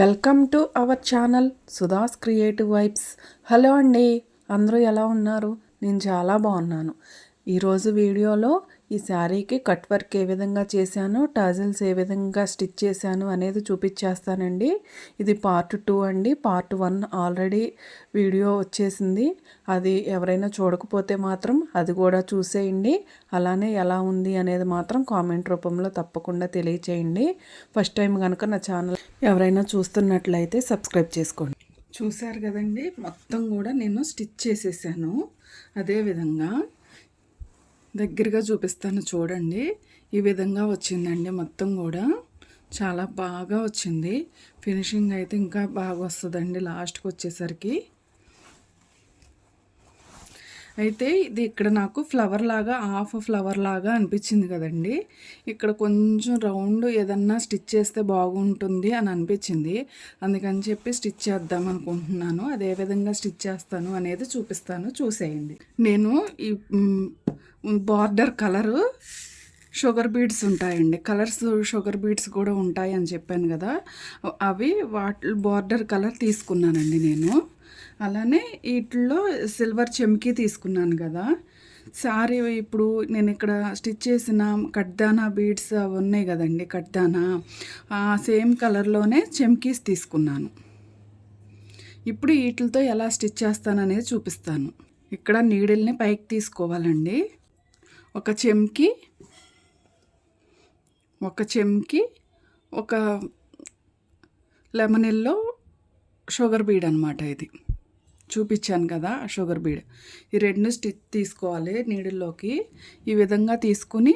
Welcome to our channel Sudha's creative vibes. Hello అండి అందరూ ఎలా ఉన్నారు? నేను చాలా బాగున్నాను. ఈరోజు వీడియోలో ఈ శారీకి కట్ వర్క్ ఏ విధంగా చేశాను టాజిల్స్ ఏ విధంగా స్టిచ్ చేశాను అనేది చూపించేస్తానండి. ఇది పార్ట్ టూ అండి. పార్ట్ వన్ ఆల్రెడీ వీడియో వచ్చేసింది. అది ఎవరైనా చూడకపోతే మాత్రం అది కూడా చూసేయండి. అలానే ఎలా ఉంది అనేది మాత్రం కామెంట్ రూపంలో తప్పకుండా తెలియచేయండి. ఫస్ట్ టైం కనుక నా ఛానల్ ఎవరైనా చూస్తున్నట్లయితే సబ్స్క్రైబ్ చేసుకోండి. చూశారు కదండి మొత్తం కూడా నేను స్టిచ్ చేసేసాను. అదేవిధంగా దగ్గరగా చూపిస్తాను చూడండి. ఈ విధంగా వచ్చిందండి మొత్తం కూడా. చాలా బాగా వచ్చింది. ఫినిషింగ్ అయితే ఇంకా బాగా వస్తుందండి లాస్ట్కి వచ్చేసరికి. అయితే ఇది ఇక్కడ నాకు ఫ్లవర్ లాగా హాఫ్ ఫ్లవర్ లాగా అనిపించింది కదండి. ఇక్కడ కొంచెం రౌండ్ ఏదన్నా స్టిచ్ చేస్తే బాగుంటుంది అని అనిపించింది. అందుకని చెప్పి స్టిచ్ చేద్దాం అనుకుంటున్నాను. అదే విధంగా స్టిచ్ చేస్తాను అనేది చూపిస్తాను. చూసేయండి. నేను ఈ బార్డర్ కలరు షుగర్ బీడ్స్ ఉంటాయండి. కలర్స్ షుగర్ బీడ్స్ కూడా ఉంటాయి అని చెప్పాను కదా. అవి వాటి బార్డర్ కలర్ తీసుకున్నానండి నేను. అలానే వీటిల్లో సిల్వర్ చెమ్కి తీసుకున్నాను కదా. సారీ ఇప్పుడు నేను ఇక్కడ స్టిచ్ చేసిన కట్దానా బీడ్స్ అవి ఉన్నాయి కదండి కట్దానా సేమ్ కలర్లోనే చెమ్కీస్ తీసుకున్నాను. ఇప్పుడు వీటితో ఎలా స్టిచ్ చేస్తాననేది చూపిస్తాను. ఇక్కడ నీడిల్ని పైకి తీసుకోవాలండి. ఒక చెంకి ఒక చెమ్కి ఒక లెమన్ ఎల్లో షుగర్ బీడ్ అనమాట ఇది. చూపించాను కదా షుగర్ బీడ్. ఈ రెండు స్టిచ్ తీసుకోవాలి నీడిల్లోకి. ఈ విధంగా తీసుకుని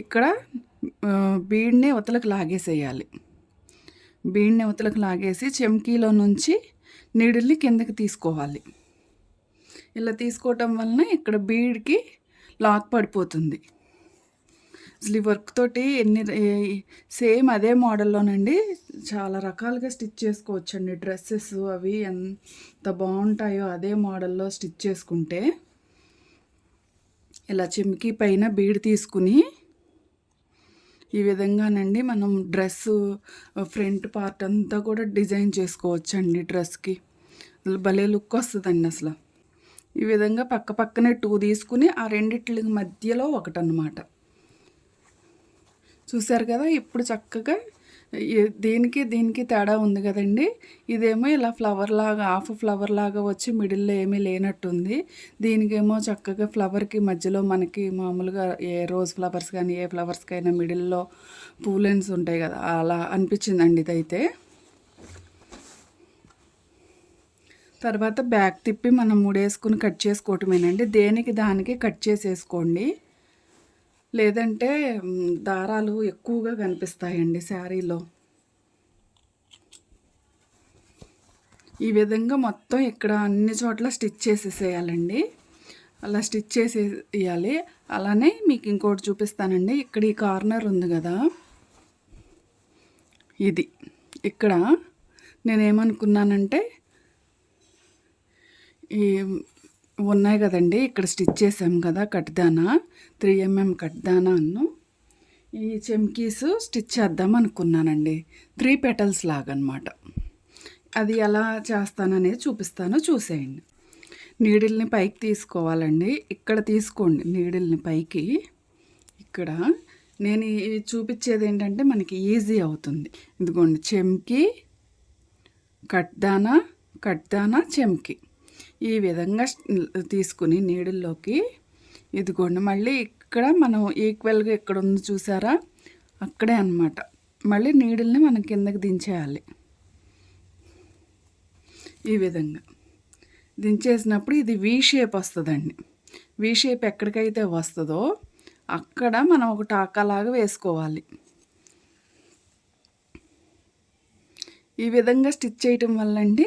ఇక్కడ బీడ్ని ఉతలకు లాగేసేయాలి. బీడ్ని ఉతలకు లాగేసి చెమ్కీలో నుంచి నీడిల్ని కిందకి తీసుకోవాలి. ఇలా తీసుకోవటం వలన ఇక్కడ బీడ్కి లాక్ పడిపోతుంది. అసలు ఈ వర్క్ తోటి ఎన్ని సేమ్ అదే మోడల్లోనండి. చాలా రకాలుగా స్టిచ్ చేసుకోవచ్చండి. డ్రెస్సెస్ అవి ఎంత బాగుంటాయో అదే మోడల్లో స్టిచ్ చేసుకుంటే ఇలా చిమ్కి పైన బీడ్ తీసుకుని ఈ విధంగానండి మనం డ్రెస్ ఫ్రంట్ పార్ట్ అంతా కూడా డిజైన్ చేసుకోవచ్చండి డ్రెస్కి. భలే లుక్ వస్తుందండి అసలు. ఈ విధంగా పక్క పక్కనే టూ తీసుకుని ఆ రెండిట్ల మధ్యలో ఒకటనమాట చూసారు కదా ఇప్పుడు చక్కగా దీనికి దీనికి తేడా ఉంది కదండి. ఇదేమో ఇలా ఫ్లవర్ లాగా హాఫ్ ఫ్లవర్ లాగా వచ్చి మిడిల్లో ఏమీ లేనట్టుంది. దీనికేమో చక్కగా ఫ్లవర్కి మధ్యలో మనకి మామూలుగా ఏ రోజ్ ఫ్లవర్స్ కానీ ఏ ఫ్లవర్స్కైనా మిడిల్లో పూలెన్స్ ఉంటాయి కదా అలా అనిపించిందండి ఇదైతే. తర్వాత బ్యాక్ తిప్పి మనం ముడేసుకుని కట్ చేసుకోవటమేనండి. దేనికి దానికి కట్ చేసేసుకోండి. లేదంటే దారాలు ఎక్కువగా కనిపిస్తాయండి శారీలో. ఈ విధంగా మొత్తం ఇక్కడ అన్ని చోట్ల స్టిచ్ చేసేసేయాలండి. అలా స్టిచ్ చేసేయాలి. అలానే మీకు ఇంకోటి చూపిస్తానండి. ఇక్కడ ఈ కార్నర్ ఉంది కదా. ఇది. ఇక్కడ నేనేమనుకున్నానంటే ఈ ఉన్నాయి కదండి. ఇక్కడ స్టిచ్ చేసాం కదా కట్దానా. త్రీ ఎంఎం కట్దానా అన్ను. ఈ చెమ్కీస్ స్టిచ్ చేద్దాం అనుకున్నానండి. త్రీ పెటల్స్ లాగా అది ఎలా చేస్తాననేది చూపిస్తాను. చూసేయండి. నీడిల్ని పైకి తీసుకోవాలండి. ఇక్కడ తీసుకోండి నీడిల్ని పైకి. ఇక్కడ నేను చూపించేది ఏంటంటే మనకి ఈజీ అవుతుంది. ఇదిగోండి చెమ్కి కట్దానా కట్దానా చెమ్కి. ఈ విధంగా తీసుకుని నీడల్లోకి ఇదిగోండి. మళ్ళీ ఇక్కడ మనం ఈక్వల్గా ఇక్కడ ఉంది చూసారా? అక్కడే అనమాట మళ్ళీ నీడిల్ని మనం కిందకి దించేయాలి. ఈ విధంగా. దించేసినప్పుడు ఇది వీ షేప్ వస్తుందండి. వీ షేప్ ఎక్కడికైతే వస్తుందో అక్కడ మనం ఒక టాకాలాగా వేసుకోవాలి. ఈ విధంగా స్టిచ్ చేయటం వల్ల అండి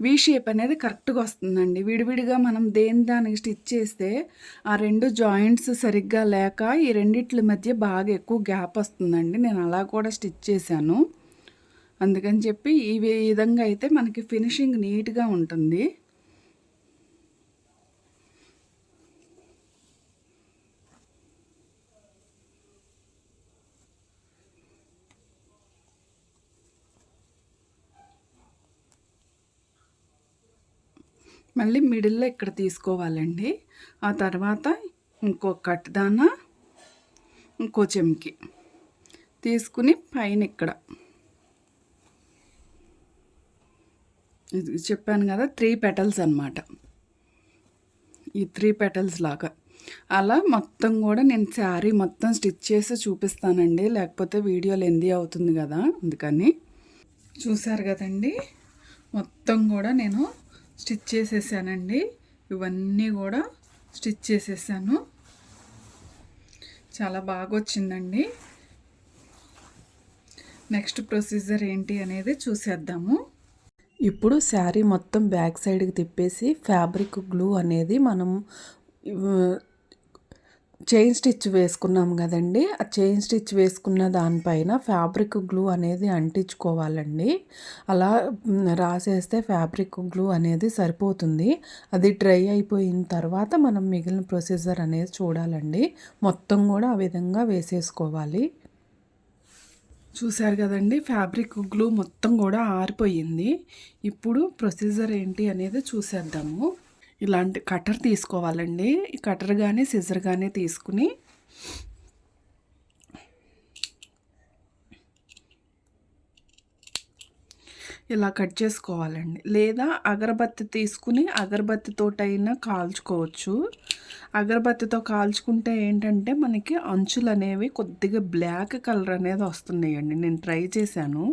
వీ షేప్ అనేది కరెక్ట్గా వస్తుందండి. విడివిడిగా మనం దేని దానికి స్టిచ్ చేస్తే ఆ రెండు జాయింట్స్ సరిగ్గా లేక ఈ రెండిట్ల మధ్య బాగా ఎక్కువ గ్యాప్ వస్తుందండి. నేను అలా కూడా స్టిచ్ చేశాను. అందుకని చెప్పి ఈ విధంగా అయితే మనకి ఫినిషింగ్ నీట్గా ఉంటుంది. మళ్ళీ మిడిల్లో ఇక్కడ తీసుకోవాలండి. ఆ తర్వాత ఇంకో కట్దాన ఇంకో చెంకి తీసుకుని పైన ఇక్కడ. ఇది చెప్పాను కదా త్రీ పెటల్స్ అనమాట ఈ త్రీ పెటల్స్ లాగా. అలా మొత్తం కూడా నేను శారీ మొత్తం స్టిచ్ చేసి చూపిస్తానండి. లేకపోతే వీడియో లెందీ అవుతుంది కదా అందుకని. చూసారు కదండి? మొత్తం కూడా నేను స్టిచ్ చేసేసానండి. ఇవన్నీ కూడా స్టిచ్ చేసేసాను. చాలా బాగా వచ్చిందండి నెక్స్ట్ ప్రొసీజర్ ఏంటి అనేది చూసేద్దాము. ఇప్పుడు శారీ మొత్తం బ్యాక్ సైడ్కి తిప్పేసి ఫ్యాబ్రిక్ గ్లూ అనేది మనం చైన్ స్టిచ్ వేసుకున్నాం కదండి. ఆ చైన్ స్టిచ్ వేసుకున్న దానిపైన ఫ్యాబ్రిక్ గ్లూ అనేది అంటించుకోవాలండి. అలా రాసేస్తే ఫ్యాబ్రిక్ గ్లూ అనేది సరిపోతుంది. అది డ్రై అయిపోయిన తర్వాత మనం మిగిలిన ప్రొసీజర్ అనేది చూడాలండి. మొత్తం కూడా ఆ విధంగా వేసేసుకోవాలి. చూశారు కదండి ఫ్యాబ్రిక్ గ్లూ మొత్తం కూడా ఆరిపోయింది. ఇప్పుడు ప్రొసీజర్ ఏంటి అనేది చూసేద్దాము. ఇలాంటి కటర్ తీసుకోవాలండి. ఈ కటర్ కానీ సిజర్ కానీ తీసుకుని ఇలా కట్ చేసుకోవాలండి. లేదా అగరబత్తి తీసుకుని అగరబత్తితోటైనా కాల్చుకోవచ్చు. అగరబత్తితో కాల్చుకుంటే ఏంటంటే మనకి అంచులు అనేవి కొద్దిగా బ్లాక్ కలర్ అనేది వస్తున్నాయండి. నేను ట్రై చేశాను.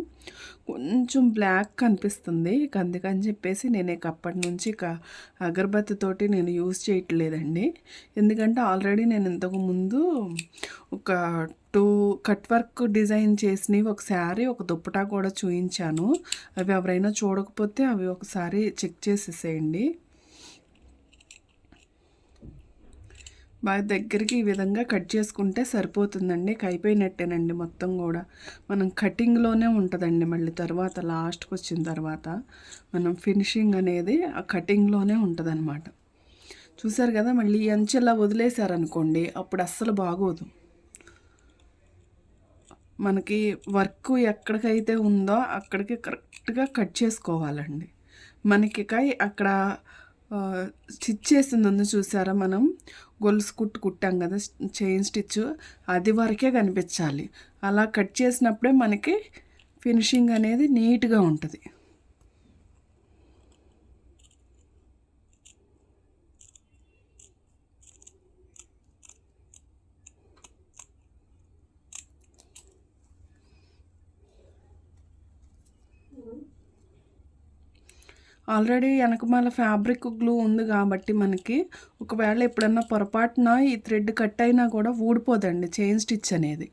కొంచెం బ్లాక్ కనిపిస్తుంది. ఇక అందుకని చెప్పేసి నేను ఇక అప్పటి నుంచి ఇక అగరబత్తితోటి నేను యూజ్ చేయట్లేదండి. ఎందుకంటే ఆల్రెడీ నేను ఇంతకు ముందు ఒక టూ కట్ వర్క్ డిజైన్ చేసినవి ఒక శారీ ఒక దుప్పటా కూడా చూయించాను. అవి ఎవరైనా చూడకపోతే అవి ఒకసారి చెక్ చేసేసేయండి. బాగా దగ్గరికి ఈ విధంగా కట్ చేసుకుంటే సరిపోతుందండి. కైపోయినట్టేనండి మొత్తం కూడా. మనం కటింగ్లోనే ఉంటుందండి మళ్ళీ తర్వాత లాస్ట్కి వచ్చిన తర్వాత. మనం ఫినిషింగ్ అనేది ఆ కటింగ్లోనే ఉంటుందన్నమాట. చూసారు కదా మళ్ళీ అంచెలా వదిలేశారనుకోండి అప్పుడు అస్సలు బాగోదు. మనకి వర్క్ ఎక్కడికైతే ఉందో అక్కడికి కరెక్ట్గా కట్ చేసుకోవాలండి. మనకి అక్కడ స్టిచ్ చేసింది ఉంది చూసారా మనం? గొలుసు కుట్టు కుట్టాం కదా చైన్ స్టిచ్ అది వరకే కనిపించాలి. అలా కట్ చేసినప్పుడే మనకి ఫినిషింగ్ అనేది నీట్గా ఉంటుంది. ఆల్రెడీ వెనకమాల ఫ్యాబ్రిక్ గ్లూ ఉంది కాబట్టి మనకి ఒకవేళ ఎప్పుడన్నా పొరపాటున ఈ థ్రెడ్ కట్ అయినా కూడా ఊడిపోదండి చైన్ స్టిచ్ అనేది.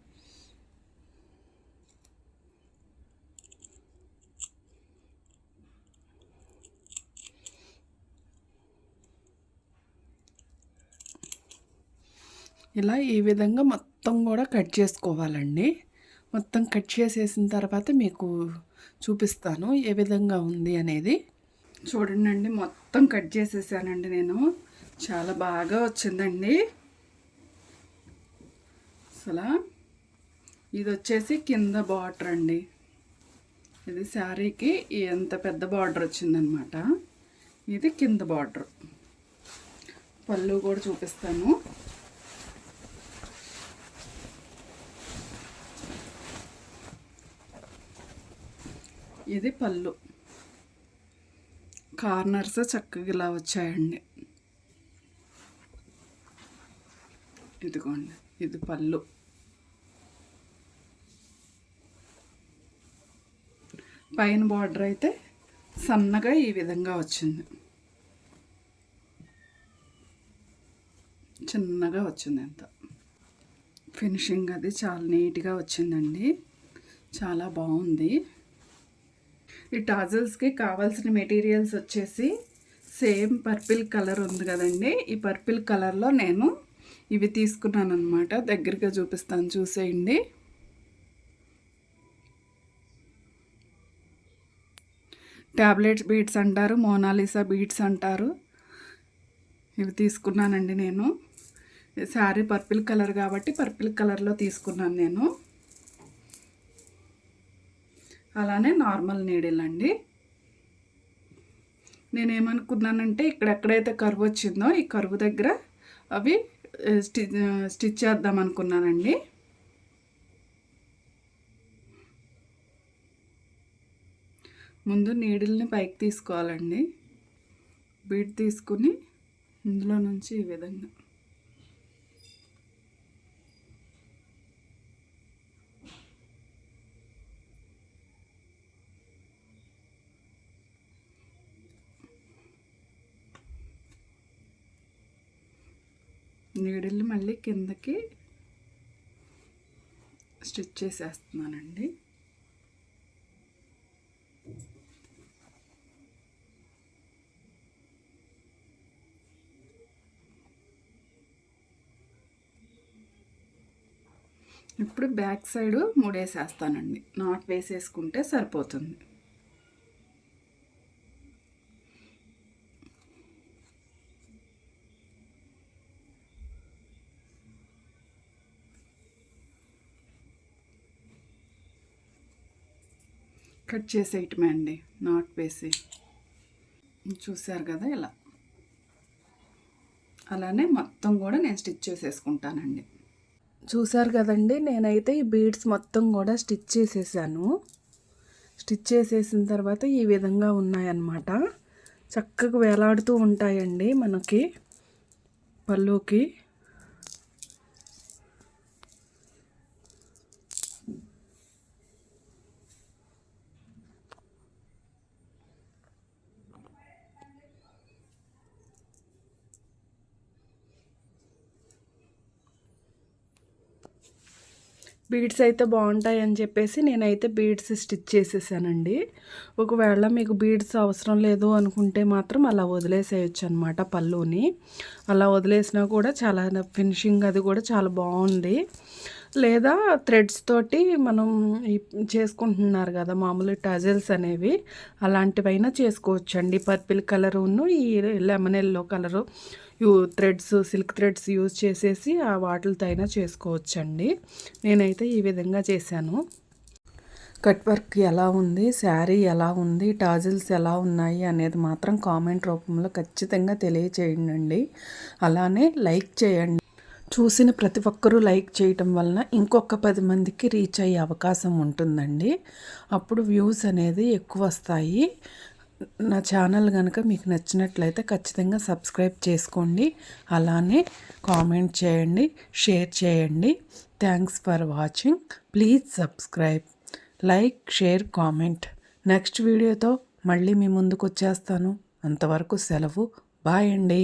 ఇలా ఈ విధంగా మొత్తం కూడా కట్ చేసుకోవాలండి. మొత్తం కట్ చేసేసిన తర్వాత మీకు చూపిస్తాను ఏ విధంగా ఉంది అనేది. చూడండి అండి మొత్తం కట్ చేసేసానండి నేను. చాలా బాగా వచ్చిందండి. అసలు ఇది వచ్చేసి కింద బార్డర్ అండి. ఇది శారీకి ఎంత పెద్ద బార్డర్ వచ్చిందనమాట. ఇది కింద బార్డర్. పళ్ళు కూడా చూపిస్తాను. ఇది పళ్ళు. కార్నర్స్ చక్కగా ఇలా వచ్చాయండి. ఇదిగోండి ఇది పళ్ళు. పైన బార్డర్ అయితే సన్నగా ఈ విధంగా వచ్చింది. చిన్నగా వచ్చింది అంత. ఫినిషింగ్ అది చాలా నీట్గా వచ్చిందండి. చాలా బాగుంది. ఈ టాజల్స్కి కావాల్సిన మెటీరియల్స్ వచ్చేసి సేమ్ పర్పిల్ కలర్ ఉంది కదండి. ఈ పర్పిల్ కలర్లో నేను ఇవి తీసుకున్నాను అనమాట దగ్గరగా చూపిస్తాను చూసేయండి. ట్యాబ్లెట్ బీట్స్ అంటారు మోనాలిసా బీట్స్ అంటారు. ఇవి తీసుకున్నానండి నేను. శారీ పర్పిల్ కలర్ కాబట్టి పర్పిల్ కలర్లో తీసుకున్నాను నేను. అలానే నార్మల్ నీడిల్ అండి నేనేమనుకున్నానంటే ఇక్కడ ఎక్కడైతే కరువు వచ్చిందో ఈ కరువు దగ్గర అవి స్టి స్టిచ్ చేద్దాం అనుకున్నానండి ముందు నీడిల్ని పైకి తీసుకోవాలండి. బీట్ తీసుకుని ఇందులో నుంచి ఈ విధంగా. నీడిల్ని మళ్ళీ కిందకి స్టిచ్ చేసేస్తున్నానండి. ఇప్పుడు బ్యాక్ సైడ్ మూడేసేస్తానండి. నాట్ వేసేసుకుంటే సరిపోతుంది. కట్ చేసేయటమే అండి నాట్ వేసి. చూశారు కదా ఇలా. అలానే మొత్తం కూడా నేను స్టిచ్ చేసేసుకుంటానండి. చూసారు కదండి నేనైతే ఈ బీడ్స్ మొత్తం కూడా స్టిచ్ చేసేసాను. స్టిచ్ చేసేసిన తర్వాత ఈ విధంగా ఉన్నాయన్నమాట. చక్కగా వేలాడుతూ ఉంటాయండి మనకి పళ్ళుకి. బీడ్స్ అయితే బాగుంటాయి అని చెప్పేసి నేనైతే బీడ్స్ స్టిచ్ చేసేసానండి. ఒకవేళ మీకు బీడ్స్ అవసరం లేదు అనుకుంటే మాత్రం అలా వదిలేసేయచ్చు అనమాట పళ్ళుని. అలా వదిలేసినా కూడా చాలా ఫినిషింగ్ అది కూడా చాలా బాగుంది. లేదా థ్రెడ్స్ తోటి మనం చేసుకుంటున్నారు కదా మామూలు టజల్స్ అనేవి అలాంటివైనా చేసుకోవచ్చండి. పర్పిల్ కలరును ఈ lemon yellow colour you threads silk threads use చేసేసి ఆ వాటిలతో అయినా చేసుకోవచ్చండి. నేనైతే ఈ విధంగా చేశాను. కట్ వర్క్ ఎలా ఉంది శారీ ఎలా ఉంది టాజిల్స్ ఎలా ఉన్నాయి అనేది మాత్రం కామెంట్ రూపంలో ఖచ్చితంగా తెలియచేయండి అలానే లైక్ చేయండి. చూసిన ప్రతి ఒక్కరూ లైక్ చేయటం వలన ఇంకొక పది మందికి రీచ్ అయ్యే అవకాశం ఉంటుందండి. అప్పుడు వ్యూస్ అనేది ఎక్కువ వస్తాయి. నా ఛానల్ కనుక మీకు నచ్చినట్లయితే ఖచ్చితంగా సబ్స్క్రైబ్ చేసుకోండి. అలానే కామెంట్ చేయండి షేర్ చేయండి. Thanks for watching please subscribe like share comment next వీడియోతో మళ్ళీ మీ ముందుకు వచ్చేస్తాను. అంతవరకు సెలవు. బాయ్ అండి.